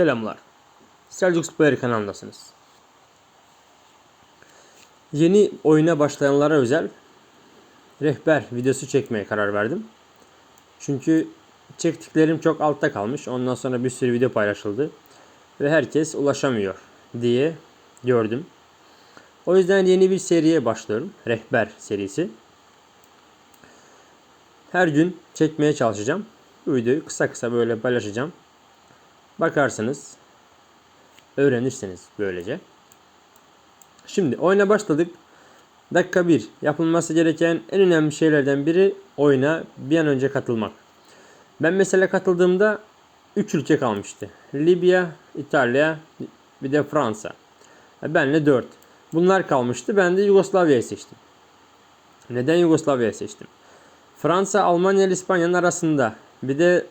Selamlar. Selçuk Player kanalındasınız. Yeni oyuna başlayanlara özel rehber videosu çekmeye karar verdim. Çünkü çektiklerim çok altta kalmış. Ondan sonra bir sürü video paylaşıldı. Ve herkes ulaşamıyor diye gördüm. O yüzden yeni bir seriye başlıyorum. Rehber serisi. Her gün çekmeye çalışacağım. Bu videoyu kısa kısa böyle paylaşacağım. Bakarsınız. Öğrenirsiniz böylece. Şimdi oyuna başladık. Dakika 1. Yapılması gereken en önemli şeylerden biri oyuna bir an önce katılmak. Ben mesela katıldığımda 3 ülke kalmıştı. Libya, İtalya, bir de Fransa. Benle 4. Bunlar kalmıştı. Ben de Yugoslavya'yı seçtim. Neden Yugoslavya'yı seçtim? Fransa, Almanya ile İspanya'nın arasında. Bir de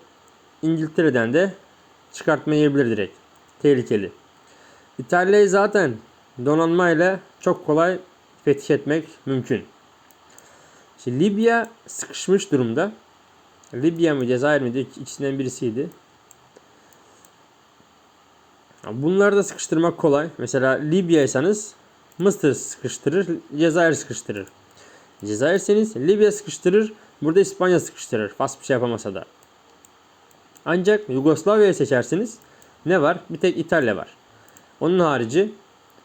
İngiltere'den de çıkartma yiyebilir direkt. Tehlikeli. İtalya'yı zaten donanmayla çok kolay fethetmek mümkün. Şimdi Libya sıkışmış durumda. Libya mı Cezayir mi ikisinden birisiydi. Bunları da sıkıştırmak kolay. Mesela Libya'ysanız Mısır sıkıştırır, Cezayir sıkıştırır. Cezayir'seniz Libya sıkıştırır, burada İspanya sıkıştırır. Fas bir şey yapamasa da. Ancak Yugoslavya'yı seçerseniz ne var? Bir tek İtalya var. Onun harici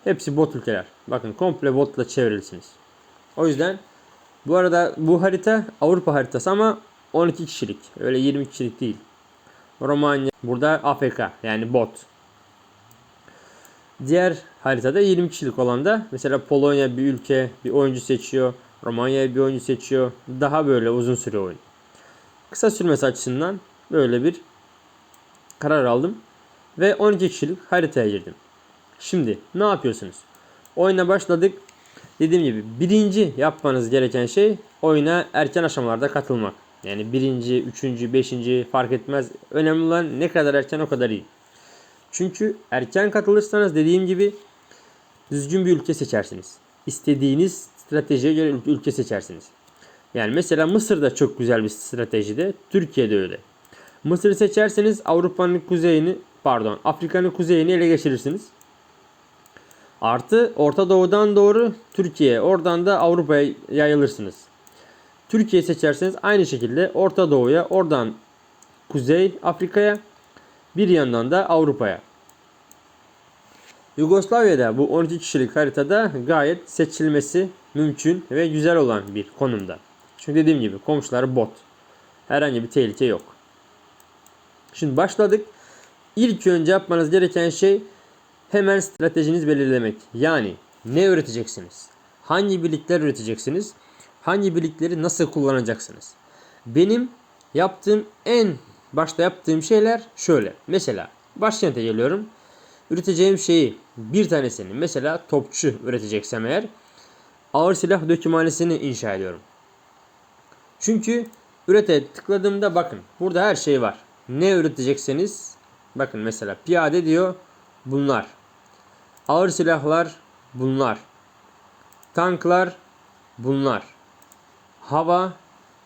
hepsi bot ülkeler. Bakın komple botla çevrilisiniz. O yüzden bu arada bu harita Avrupa haritası ama 12 kişilik. Öyle 20 kişilik değil. Romanya burada Afrika yani bot. Diğer haritada 20 kişilik olan da mesela Polonya bir ülke bir oyuncu seçiyor. Romanya bir oyuncu seçiyor. Daha böyle uzun süre oyun. Kısa sürmesi açısından böyle bir karar aldım. Ve 12 kişilik haritaya girdim. Şimdi ne yapıyorsunuz? Oyuna başladık. Dediğim gibi birinci yapmanız gereken şey oyuna erken aşamalarda katılmak. Yani birinci, üçüncü, beşinci fark etmez. Önemli olan ne kadar erken o kadar iyi. Çünkü erken katılırsanız dediğim gibi düzgün bir ülke seçersiniz. İstediğiniz stratejiye göre ülke seçersiniz. Yani mesela Mısır da çok güzel bir stratejide. Türkiye'de öyle. Mısır'ı seçerseniz Avrupa'nın kuzeyini pardon Afrika'nın kuzeyini ele geçirirsiniz. Artı Orta Doğu'dan doğru Türkiye oradan da Avrupa'ya yayılırsınız. Türkiye seçerseniz aynı şekilde Orta Doğu'ya oradan Kuzey Afrika'ya bir yandan da Avrupa'ya. Yugoslavya'da bu 12 kişilik haritada gayet seçilmesi mümkün ve güzel olan bir konumda. Çünkü dediğim gibi komşuları bot. Herhangi bir tehlike yok. Şimdi başladık. İlk önce yapmanız gereken şey hemen stratejiniz belirlemek. Yani ne üreteceksiniz? Hangi birlikler üreteceksiniz? Hangi birlikleri nasıl kullanacaksınız? Benim yaptığım en başta yaptığım şeyler şöyle. Mesela başkente geliyorum. Üreteceğim şeyi bir tanesini mesela topçu üreteceksem eğer ağır silah dökümhanesini inşa ediyorum. Çünkü ürete tıkladığımda bakın burada her şey var. Ne üretecekseniz bakın mesela piyade diyor bunlar. Ağır silahlar bunlar. Tanklar bunlar. Hava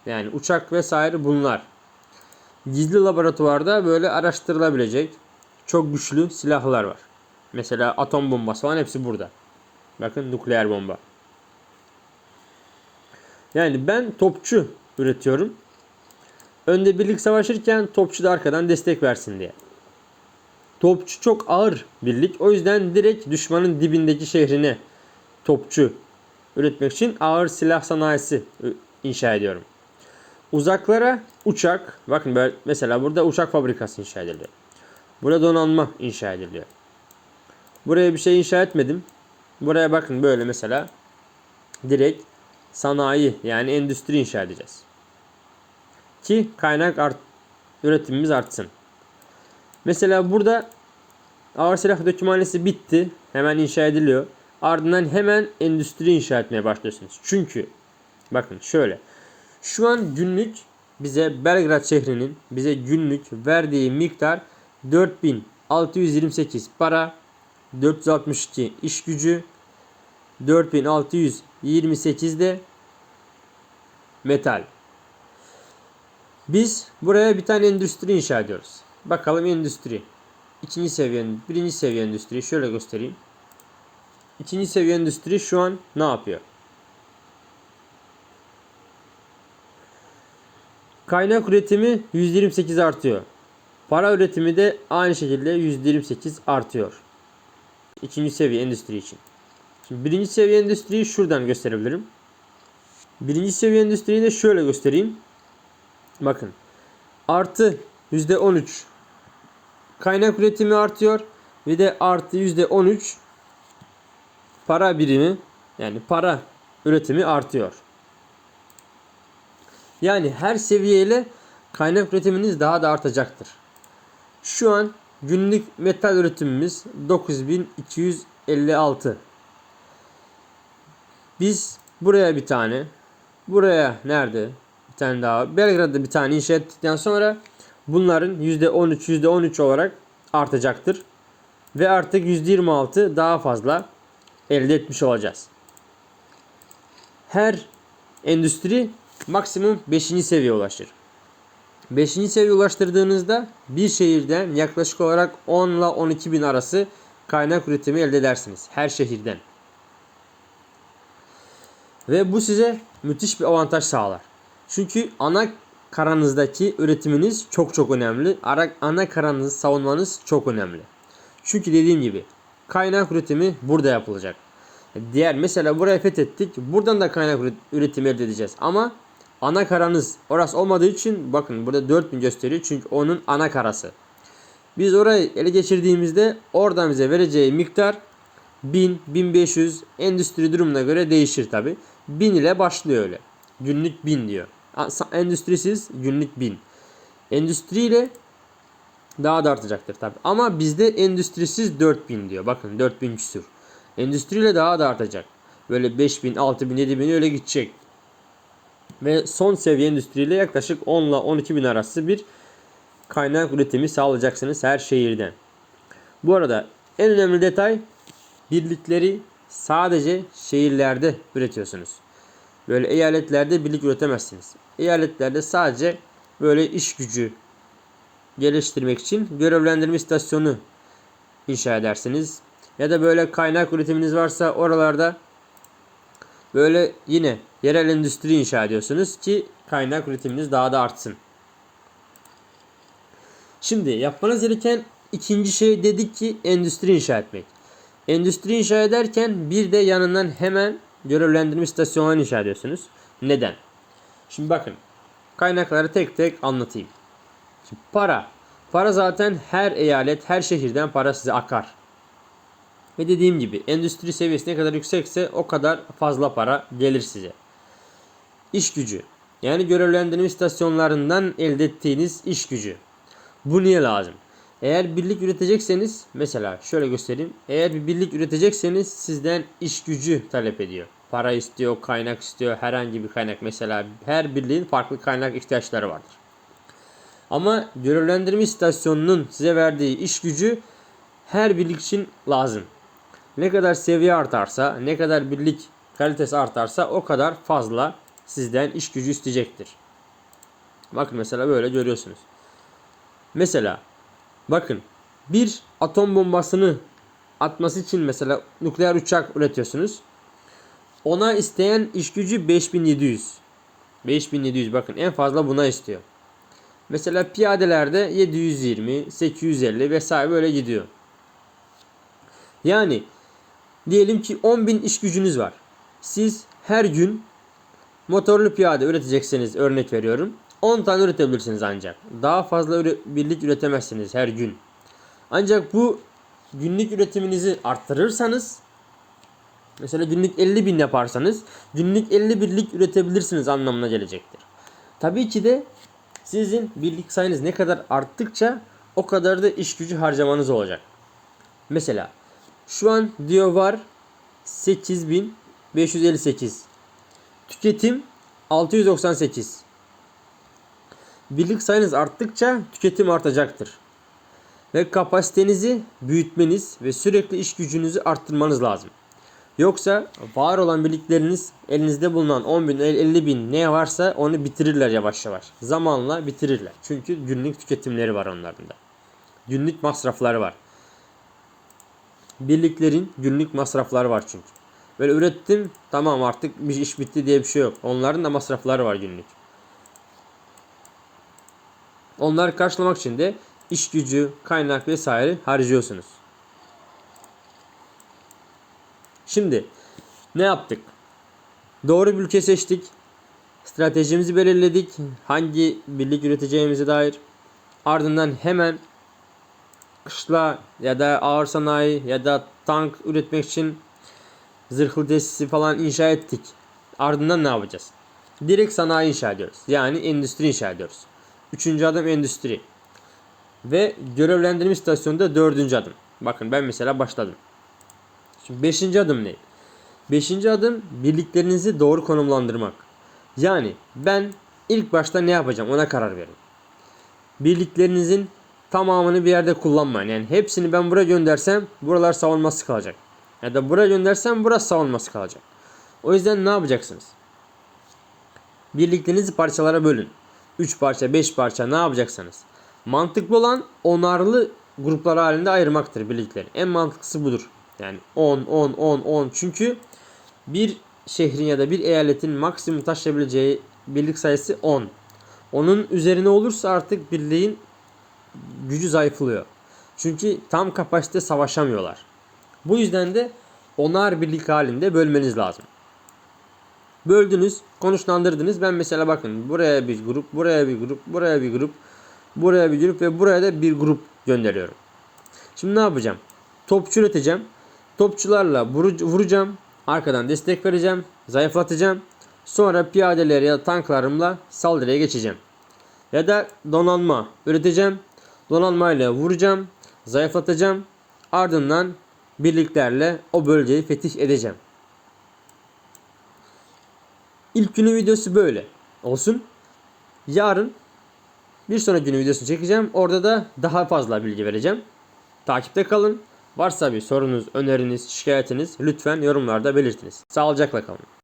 yani uçak vesaire bunlar. Gizli laboratuvarda böyle araştırılabilecek çok güçlü silahlar var. Mesela atom bombası falan hepsi burada. Bakın nükleer bomba. Yani ben topçu üretiyorum. Önde birlik savaşırken topçu da arkadan destek versin diye. Topçu çok ağır birlik. O yüzden direkt düşmanın dibindeki şehrine topçu üretmek için ağır silah sanayisi inşa ediyorum. Uzaklara uçak. Bakın böyle mesela burada uçak fabrikası inşa ediliyor. Burada donanma inşa ediliyor. Buraya bir şey inşa etmedim. Buraya bakın böyle mesela direkt sanayi yani endüstri inşa edeceğiz. Ki kaynak art, üretimimiz artsın. Mesela burada ağır silah dökümhanesi bitti. Hemen inşa ediliyor. Ardından hemen endüstri inşa etmeye başlıyorsunuz. Çünkü bakın şöyle. Şu an günlük bize Belgrad şehrinin bize günlük verdiği miktar 4628 para, 462 iş gücü, 4628 de metal. Biz buraya bir tane endüstri inşa ediyoruz. Bakalım endüstri. ikinci seviye, birinci seviye endüstri şöyle göstereyim. İkinci seviye endüstri şu an ne yapıyor? Kaynak üretimi %28 artıyor. Para üretimi de aynı şekilde %28 artıyor. İkinci seviye endüstri için. Şimdi birinci seviye endüstriyi şuradan gösterebilirim. Birinci seviye endüstriyi de şöyle göstereyim. Bakın. Artı %13 kaynak üretimi artıyor. Ve de artı %13 para birimi yani para üretimi artıyor. Yani her seviyeyle kaynak üretiminiz daha da artacaktır. Şu an günlük metal üretimimiz 9256. Biz buraya bir tane, buraya nerede tane daha, Belgrad'da bir tane inşa ettikten sonra bunların %13 %13 olarak artacaktır. Ve artık %26 daha fazla elde etmiş olacağız. Her endüstri maksimum 5. seviye ulaşır. 5. seviye ulaştırdığınızda bir şehirden yaklaşık olarak 10 ile 12 bin arası kaynak üretimi elde edersiniz. Her şehirden. Ve bu size müthiş bir avantaj sağlar. Çünkü ana karanızdaki üretiminiz çok çok önemli. Ara- Ana karanızı savunmanız çok önemli. Çünkü dediğim gibi kaynak üretimi burada yapılacak. Diğer mesela burayı fethettik. Buradan da kaynak üret- üretimi elde edeceğiz. Ama ana karanız orası olmadığı için bakın burada 4000 gösteriyor. Çünkü onun ana karası. Biz orayı ele geçirdiğimizde oradan bize vereceği miktar 1000, 1500 endüstri durumuna göre değişir tabi. 1000 ile başlıyor öyle. Günlük 1000 diyor. Endüstrisiz günlük 1000. Endüstriyle daha da artacaktır tabi. Ama bizde endüstrisiz 4000 diyor. Bakın 4000 küsür. Endüstriyle daha da artacak. Böyle 5000, 6000, 7000 öyle gidecek. Ve son seviye endüstriyle yaklaşık 10 ile 12 bin arası bir kaynak üretimi sağlayacaksınız her şehirden. Bu arada en önemli detay birlikleri sadece şehirlerde üretiyorsunuz. Böyle eyaletlerde birlik üretemezsiniz. Eyaletlerde sadece böyle iş gücü geliştirmek için görevlendirme istasyonu inşa edersiniz. Ya da böyle kaynak üretiminiz varsa oralarda böyle yine yerel endüstri inşa ediyorsunuz ki kaynak üretiminiz daha da artsın. Şimdi yapmanız gereken ikinci şey dedik ki endüstri inşa etmek. Endüstri inşa ederken bir de yanından hemen görevlendirme istasyonlarını inşa ediyorsunuz. Neden? Şimdi bakın kaynakları tek tek anlatayım. Şimdi para. Para zaten her eyalet, her şehirden para size akar. Ve dediğim gibi endüstri seviyesi ne kadar yüksekse o kadar fazla para gelir size. İş gücü. Yani görevlendirme istasyonlarından elde ettiğiniz iş gücü. Bu niye lazım? Eğer birlik üretecekseniz mesela şöyle göstereyim. Eğer bir birlik üretecekseniz sizden iş gücü talep ediyor. Para istiyor, kaynak istiyor, herhangi bir kaynak mesela her birliğin farklı kaynak ihtiyaçları vardır. Ama görevlendirme istasyonunun size verdiği iş gücü her birlik için lazım. Ne kadar seviye artarsa, ne kadar birlik kalitesi artarsa o kadar fazla sizden iş gücü isteyecektir. Bakın mesela böyle görüyorsunuz. Mesela bakın bir atom bombasını atması için mesela nükleer uçak üretiyorsunuz. Ona isteyen iş gücü 5700. 5700 bakın en fazla buna istiyor. Mesela piyadelerde 720, 850 vesaire böyle gidiyor. Yani diyelim ki 10.000 iş gücünüz var. Siz her gün motorlu piyade üretecekseniz örnek veriyorum. 10 tane üretebilirsiniz ancak. Daha fazla üre- birlik üretemezsiniz her gün. Ancak bu günlük üretiminizi arttırırsanız mesela günlük 50 bin yaparsanız günlük 50 birlik üretebilirsiniz anlamına gelecektir. Tabii ki de sizin birlik sayınız ne kadar arttıkça o kadar da iş gücü harcamanız olacak. Mesela şu an diyor var 8558. Tüketim 698. Birlik sayınız arttıkça tüketim artacaktır. Ve kapasitenizi büyütmeniz ve sürekli iş gücünüzü arttırmanız lazım. Yoksa var olan birlikleriniz elinizde bulunan 10 bin 50 bin ne varsa onu bitirirler yavaş yavaş. Zamanla bitirirler. Çünkü günlük tüketimleri var onların da. Günlük masrafları var. Birliklerin günlük masrafları var çünkü. Böyle ürettim tamam artık bir iş bitti diye bir şey yok. Onların da masrafları var günlük. Onları karşılamak için de iş gücü, kaynak vesaire harcıyorsunuz. Şimdi ne yaptık? Doğru bir ülke seçtik. Stratejimizi belirledik. Hangi birlik üreteceğimize dair. Ardından hemen kışla ya da ağır sanayi ya da tank üretmek için zırhlı tesisi falan inşa ettik. Ardından ne yapacağız? Direkt sanayi inşa ediyoruz. Yani endüstri inşa ediyoruz. Üçüncü adım endüstri. Ve görevlendirme istasyonu da dördüncü adım. Bakın ben mesela başladım. Şimdi beşinci adım ne? Beşinci adım birliklerinizi doğru konumlandırmak. Yani ben ilk başta ne yapacağım ona karar verin. Birliklerinizin tamamını bir yerde kullanmayın. Yani hepsini ben buraya göndersem buralar savunması kalacak. Ya da buraya göndersem burası savunması kalacak. O yüzden ne yapacaksınız? Birliklerinizi parçalara bölün. 3 parça, 5 parça ne yapacaksınız? Mantıklı olan onarlı gruplar halinde ayırmaktır birlikleri. En mantıklısı budur. Yani 10, 10, 10, 10. Çünkü bir şehrin ya da bir eyaletin maksimum taşıyabileceği birlik sayısı 10. Onun üzerine olursa artık birliğin gücü zayıflıyor. Çünkü tam kapasite savaşamıyorlar. Bu yüzden de onar birlik halinde bölmeniz lazım. Böldünüz, konuşlandırdınız. Ben mesela bakın buraya bir grup, buraya bir grup, buraya bir grup, buraya bir grup ve buraya da bir grup gönderiyorum. Şimdi ne yapacağım? Topçu üreteceğim. Topçularla vuracağım. Arkadan destek vereceğim. Zayıflatacağım. Sonra piyadeler ya da tanklarımla saldırıya geçeceğim. Ya da donanma üreteceğim. Donanmayla vuracağım. Zayıflatacağım. Ardından birliklerle o bölgeyi fetih edeceğim. İlk günün videosu böyle olsun. Yarın bir sonraki günün videosunu çekeceğim. Orada da daha fazla bilgi vereceğim. Takipte kalın. Varsa bir sorunuz, öneriniz, şikayetiniz lütfen yorumlarda belirtiniz. Sağlıcakla kalın.